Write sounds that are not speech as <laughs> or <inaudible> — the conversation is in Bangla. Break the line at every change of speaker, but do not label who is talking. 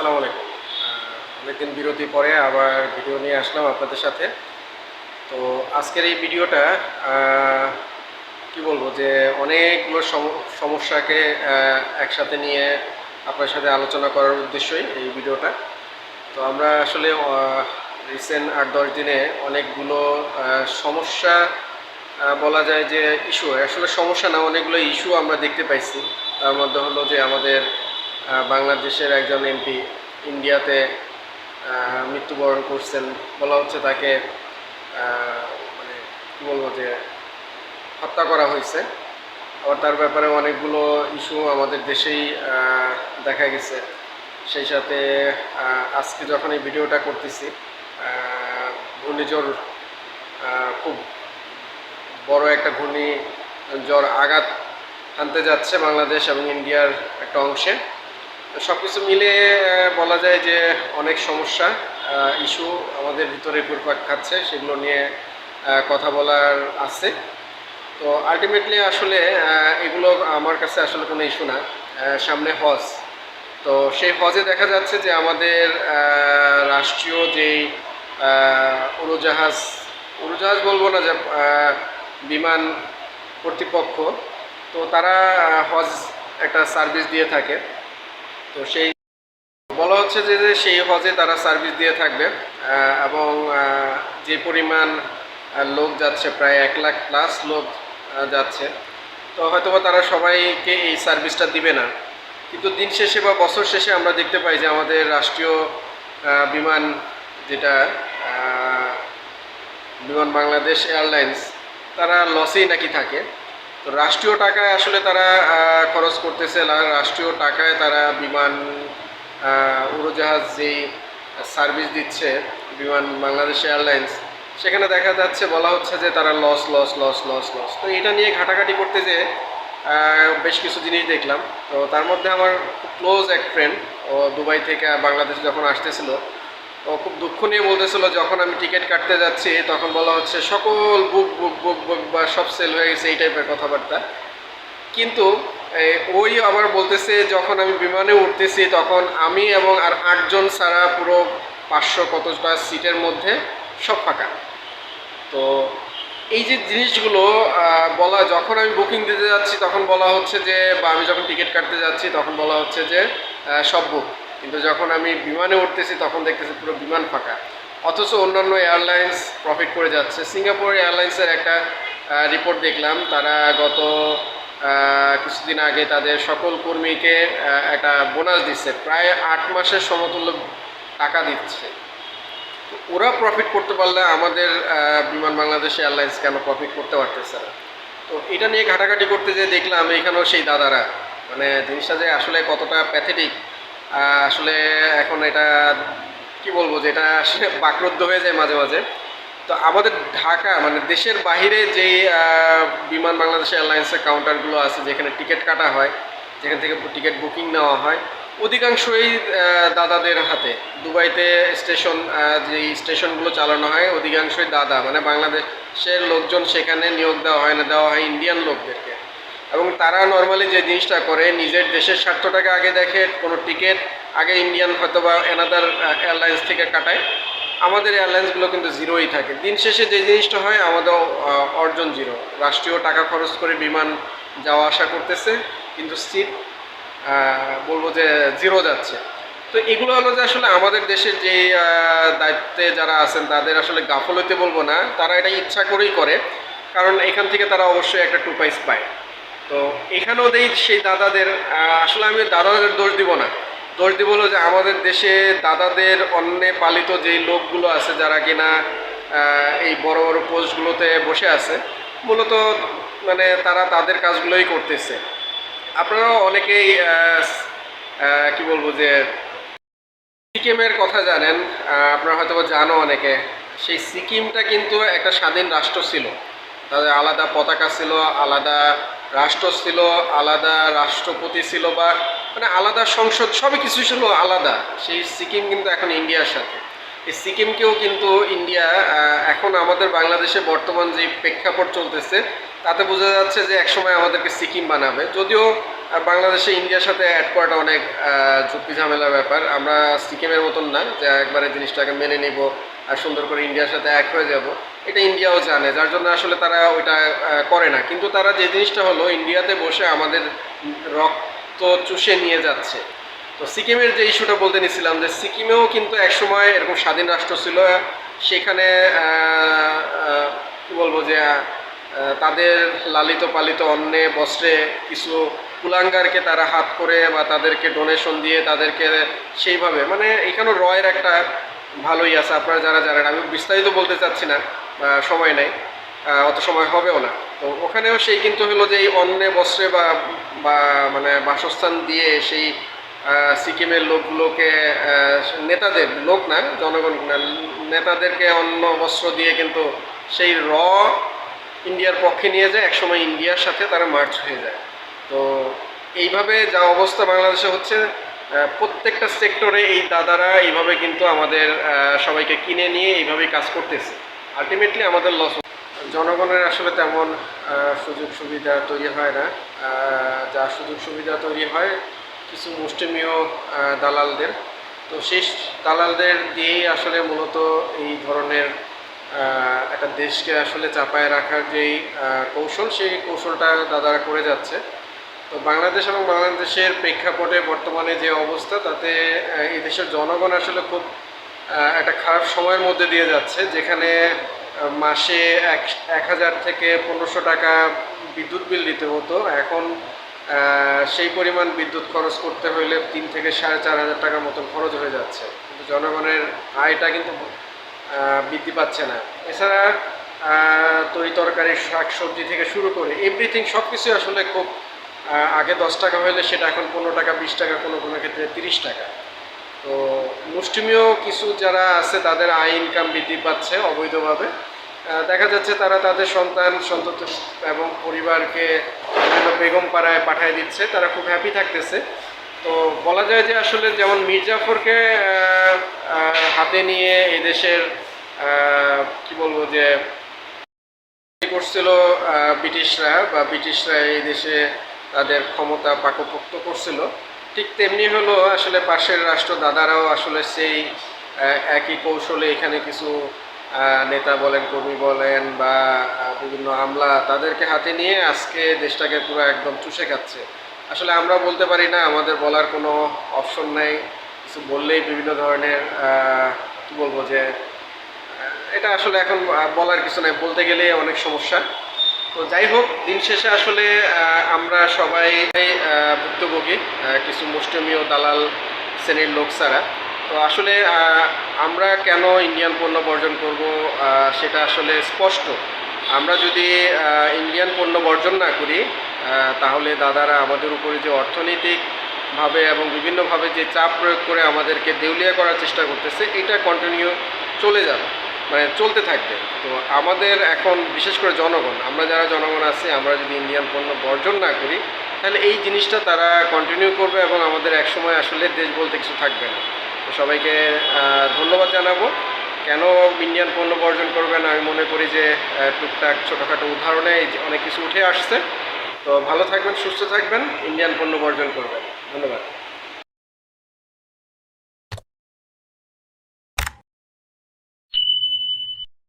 আসসালামু আলাইকুম। অনেকদিন বিরতি পরে আবার ভিডিও নিয়ে আসলাম আপনাদের সাথে। তো আজকের এই ভিডিওটা কি বলব যে অনেকগুলো সম- সমস্যাকে একসাথে নিয়ে আপনার সাথে আলোচনা করার উদ্দেশ্যই এই ভিডিওটা। তো আমরা আসলে রিসেন্ট আট, দশ দিনে অনেকগুলো সমস্যা বলা যায় যে ইস্যু আসলে সমস্যা না, অনেকগুলো ইস্যু আমরা দেখতে পাইছি। তার মধ্যে হলো যে আমাদের বাংলাদেশের একজন এমপি ইন্ডিয়াতে মৃত্যুবরণ করছেন। বলা হচ্ছে তাকে মানে কী বলব যে, হত্যা করা হয়েছে। আবার তার ব্যাপারে অনেকগুলো ইস্যু আমাদের দেশেই দেখা গেছে। সেই সাথে আজকে যখন এই ভিডিওটা করতেছি ঘূর্ণিঝড় খুব বড় একটা ঘূর্ণি জ্বর আঘাত আনতে যাচ্ছে বাংলাদেশ এবং ইন্ডিয়ার একটা অংশে। সব কিছু মিলে বলা যায় যে অনেক সমস্যা ইস্যু আমাদের ভিতরে ঘুরপাক খাচ্ছে, সেগুলো নিয়ে কথা বলার আছে। তো আলটিমেটলি আসলে এগুলো আমার কাছে আসলে কোনো ইস্যু না। সামনে হজ। তো সেই হজে দেখা যাচ্ছে যে আমাদের রাষ্ট্রীয় যেই উড়োজাহাজ উড়োজাহাজ বলব না যে বিমান কর্তৃপক্ষ, তো তারা হজ একটা সার্ভিস দিয়ে থাকে। তো সেই বলা হচ্ছে যে সেই হজে তারা সার্ভিস দিয়ে থাকবে এবং যে পরিমাণ লোক যাচ্ছে, প্রায় এক লাখ প্লাস লোক যাচ্ছে। তো হয়তোবা তারা সবাইকে এই সার্ভিসটা দিবে না। কিন্তু দিন শেষে বা বছর শেষে আমরা দেখতে পাই যে, আমাদের রাষ্ট্রীয় বিমান যেটা বিমান বাংলাদেশ এয়ারলাইন্স, তারা লসেই নাকি থাকে। তো রাষ্ট্রীয় টাকায় আসলে তারা খরচ করতেছে রাষ্ট্রীয় টাকায় তারা বিমান উড়োজাহাজ যেই সার্ভিস দিচ্ছে, বিমান বাংলাদেশ এয়ারলাইন্স সেখানে দেখা যাচ্ছে, বলা হচ্ছে যে তারা loss loss loss loss loss তো এটা নিয়ে ঘাটাঘাটি করতে যে বেশ কিছু জিনিস দেখলাম। তো তার মধ্যে আমার খুব ক্লোজ এক ফ্রেন্ড ও দুবাই থেকে বাংলাদেশ যখন আসতেছিল ও খুব দুঃখ নিয়ে বলতেছিল, যখন আমি টিকিট কাটতে যাচ্ছি, তখন বলা হচ্ছে, সকল বুক বুক বুক বুক বা সব সেল হয়ে গেছে, এই টাইপের কথাবার্তা। কিন্তু ওই আবার বলতেছে, যখন আমি বিমানে উঠতেছি, তখন আমি এবং আর আটজন ছাড়া পুরো পাঁচশো কতটা সিটের মধ্যে সব ফাঁকা। তো এই যে জিনিসগুলো বলা, যখন আমি বুকিং দিতে যাচ্ছি, তখন বলা হচ্ছে যে, বা আমি যখন টিকিট কাটতে যাচ্ছি, তখন বলা হচ্ছে যে সব বুক কিন্তু যখন আমি বিমানে উঠতেছি, তখন দেখতেছি পুরো বিমান ফাঁকা। অথচ অন্যান্য এয়ারলাইন্স প্রফিট করে যাচ্ছে। সিঙ্গাপুর এয়ারলাইন্সের একটা রিপোর্ট দেখলাম। তারা গত কিছুদিন আগে তাদের সকল কর্মীকে একটা বোনাস দিচ্ছে। প্রায় আট মাসের সমতুল্য টাকা দিচ্ছে। ওরা প্রফিট করতে পারলে আমাদের বিমান বাংলাদেশ এয়ারলাইন্স কেন প্রফিট করতে পারতেছে না? তো এটা নিয়ে ঘাটাঘাটি করতে যে দেখলাম, এখানেও সেই দাদারা। মানে জিনিসটা যে আসলে কতটা প্যাথেটিক আসলে এখন এটা কি বলব যে এটা আসলে <laughs> বাকরুদ্ধ হয়ে যায় মাঝে মাঝে। তো আমাদের ঢাকা মানে দেশের বাহিরে যেই বিমান বাংলাদেশ এয়ারলাইন্সের কাউন্টারগুলো আছে, যেখানে টিকিট কাটা হয়, যেখান থেকে টিকিট বুকিং নেওয়া হয়, অধিকাংশই দাদাদের হাতে। দুবাইতে স্টেশন যেই স্টেশনগুলো চালানো হয়, অধিকাংশই দাদা। মানে বাংলাদেশের লোকজন সেখানে নিয়োগ দেওয়া হয় না, দেওয়া হয় ইন্ডিয়ান লোকদেরকে। এবং তারা নর্মালি যে জিনিসটা করে, নিজের দেশের স্বার্থটাকে আগে দেখে, কোনো টিকিট আগে ইন্ডিয়ান হয়তো বা এনাদার এয়ারলাইন্স থেকে কাটায়। আমাদের এয়ারলাইন্সগুলো কিন্তু জিরোই থাকে। দিন শেষে যে জিনিসটা হয়, আমাদের অর্জন জিরো রাষ্ট্রীয় টাকা খরচ করে বিমান যাওয়া, আসা করতেছে, কিন্তু সিট বলব যে জিরো যাচ্ছে। তো এগুলো হলো যে আসলে আমাদের দেশের যে দায়িত্বে যারা আছেন, তাদের আসলে গাফলতে বলব না। তারা এটা ইচ্ছা করেই করে। কারণ এখান থেকে তারা অবশ্যই একটা টু পাইস পায়। তো এখানেও দেই সেই দাদাদের আসলে আমি দাদাদের দোষ দিব না। দোষ দিব হলো যে আমাদের দেশে দাদাদের অন্যে পালিত যেই লোকগুলো আছে যারা কিনা এই বড় বড় পোস্টগুলোতে বসে আছে, মূলত মানে তারা তাদের কাজগুলোই করতেছে। আপনারাও অনেকেই কি বলব যে সিকিমের কথা জানেন আপনারা হয়তো জানো অনেকে, সেই সিকিমটা কিন্তু একটা স্বাধীন রাষ্ট্র ছিল। তাদের আলাদা পতাকা ছিল, আলাদা রাষ্ট্র ছিল আলাদা, রাষ্ট্রপতি ছিল বা মানে আলাদা সংসদ, সবই কিছু ছিল আলাদা। সেই সিকিম কিন্তু এখন ইন্ডিয়ার সাথে। এই সিকিমকেও কিন্তু ইন্ডিয়া এখন আমাদের বাংলাদেশে বর্তমান যে প্রেক্ষাপট চলতেছে, তাতে বোঝা যাচ্ছে যে একসময় আমাদেরকে সিকিম বানাবে। যদিও বাংলাদেশে ইন্ডিয়ার সাথে অ্যাড করাটা অনেক ঝুঁকি ঝামেলার ব্যাপার। আমরা সিকিমের মতন না, যে একবারে জিনিসটাকে মেনে নিব সুন্দর করে ইন্ডিয়ার সাথে এক হয়ে যাব। এটা ইন্ডিয়াও জানে, যার জন্য আসলে তারা ওইটা করে না। কিন্তু তারা যে জিনিসটা হলো ইন্ডিয়াতে বসে আমাদের রক্ত চুষে নিয়ে যাচ্ছে। তো সিকিমের যে ইস্যুটা বলতে নিছিলাম যে সিকিমেও কিন্তু একসময় এরকম স্বাধীন রাষ্ট্র ছিল, সেখানে কি বলব যে তাদের লালিত পালিত অন্নে বস্ত্রে কিছু কুলাঙ্গারকে তারা হাত করে বা তাদেরকে ডোনেশন দিয়ে তাদেরকে সেইভাবে মানে এখানেও রয়ের একটা ভালোই আছে, আপনারা যারা জানেন। আমি বিস্তারিত বলতে চাচ্ছি না সময় নেই অত সময় হবেও না। তো ওখানেও সেই কিন্তু হলো যে এই অন্নে বস্ত্রে বা বা মানে বাসস্থান দিয়ে সেই সিকিমের লোকগুলোকে নেতাদের, লোক না, জনগণ নেতাদেরকে অন্য বস্ত্র দিয়ে কিন্তু সেই র ইন্ডিয়ার পক্ষে নিয়ে যায়, একসময় ইন্ডিয়ার সাথে তারা মার্চ হয়ে যায়। তো এইভাবে যা অবস্থা বাংলাদেশে হচ্ছে প্রত্যেকটা সেক্টরে এই দাদারা এইভাবে কিন্তু আমাদের সবাইকে কিনে নিয়ে এইভাবেই কাজ করতেছে। আলটিমেটলি আমাদের লস জনগণের আসলে তেমন সুযোগ সুবিধা তৈরি হয় না। যা সুযোগ সুবিধা তৈরি হয় কিছু মুষ্টিমীয় দালালদের। তো সেই দালালদের দিয়েই আসলে মূলত এই ধরনের একটা দেশকে আসলে চাপায় রাখার যেই কৌশল, সেই কৌশলটা দাদারা করে যাচ্ছে। তো বাংলাদেশ এবং বাংলাদেশের প্রেক্ষাপটে বর্তমানে যে অবস্থা তাতে আহ, এই দেশের জনগণ আসলে খুব একটা খারাপ সময়ের মধ্যে দিয়ে যাচ্ছে যেখানে মাসে এক এক হাজার থেকে পনেরোশো টাকা বিদ্যুৎ বিল দিতে হতো। এখন সেই পরিমাণ বিদ্যুৎ খরচ করতে হইলে তিন থেকে সাড়ে চার হাজার টাকার মতন খরচ হয়ে যাচ্ছে। কিন্তু জনগণের আয়টা কিন্তু বৃদ্ধি পাচ্ছে না। এছাড়া তরি তরকারি শাক সবজি থেকে শুরু করে এভরিথিং সব কিছুই আসলে খুব আগে দশ টাকা হলে সেটা এখন পনেরো টাকা, বিশ টাকা, কোনো কোনো ক্ষেত্রে তিরিশ টাকা। তো মুষ্টিমীয় কিছু যারা আছে, তাদের আয় ইনকাম বৃদ্ধি পাচ্ছে অবৈধভাবে। দেখা যাচ্ছে তারা তাদের সন্তান, সন্তত এবং পরিবারকে বিভিন্ন বেগম পাড়ায় পাঠিয়ে দিচ্ছে। তারা খুব হ্যাপি থাকতেছে। তো বলা যায় যে আসলে যেমন মির্জাফরকে হাতে নিয়ে এদেশের কি বলব যে, করছিল ব্রিটিশরা বা ব্রিটিশরা এই দেশে তাদের ক্ষমতা পাকপোক্ত করছিল। ঠিক তেমনি হলো আসলে পাশের রাষ্ট্র দাদারাও আসলে সেই একই কৌশলে এখানে কিছু নেতা বলেন, কর্মী বলেন বা বিভিন্ন আমলা তাদেরকে হাতে নিয়ে আজকে দেশটাকে পুরো একদম চুষে খাচ্ছে। আসলে আমরা বলতে পারি না, আমাদের বলার কোনো অপশন নাই। কিছু বললেই বিভিন্ন ধরনের কি বলব যে এটা আসলে এখন বলার কিছু নাই। বলতে গেলে অনেক সমস্যা। তো যাই হোক, দিন শেষে আসলে আমরা সবাই ভুক্তভোগী কিছু মুষ্টমীয় দালাল শ্রেণির লোক ছাড়া। তো আসলে আমরা কেন ইন্ডিয়ান পণ্য বর্জন করব সেটা আসলে স্পষ্ট। আমরা যদি ইন্ডিয়ান পণ্য বর্জন না করি তাহলে দাদারা আমাদের উপরে যে অর্থনৈতিক ভাবে এবং বিভিন্নভাবে যে চাপ প্রয়োগ করে আমাদেরকে দেউলিয়া করার চেষ্টা করতেছে, এটা কন্টিনিউ চলে যাবে। মানে চলতে থাকবে। তো আমাদের এখন বিশেষ করে জনগণ, আমরা যারা জনগণ আছি, আমরা যদি ইন্ডিয়ান পণ্য বর্জন না করি, তাহলে এই জিনিসটা তারা কন্টিনিউ করবে এবং আমাদের একসময় আসলে দেশ বলতে কিছু থাকবে না। তো সবাইকে ধন্যবাদ জানাব। কেন ইন্ডিয়ান পণ্য বর্জন করবেন আমি মনে করি যে টুকটাক ছোটোখাটো উদাহরণে অনেক কিছু উঠে আসছে। তো ভালো থাকবেন, সুস্থ থাকবেন ইন্ডিয়ান পণ্য বর্জন করবেন। ধন্যবাদ।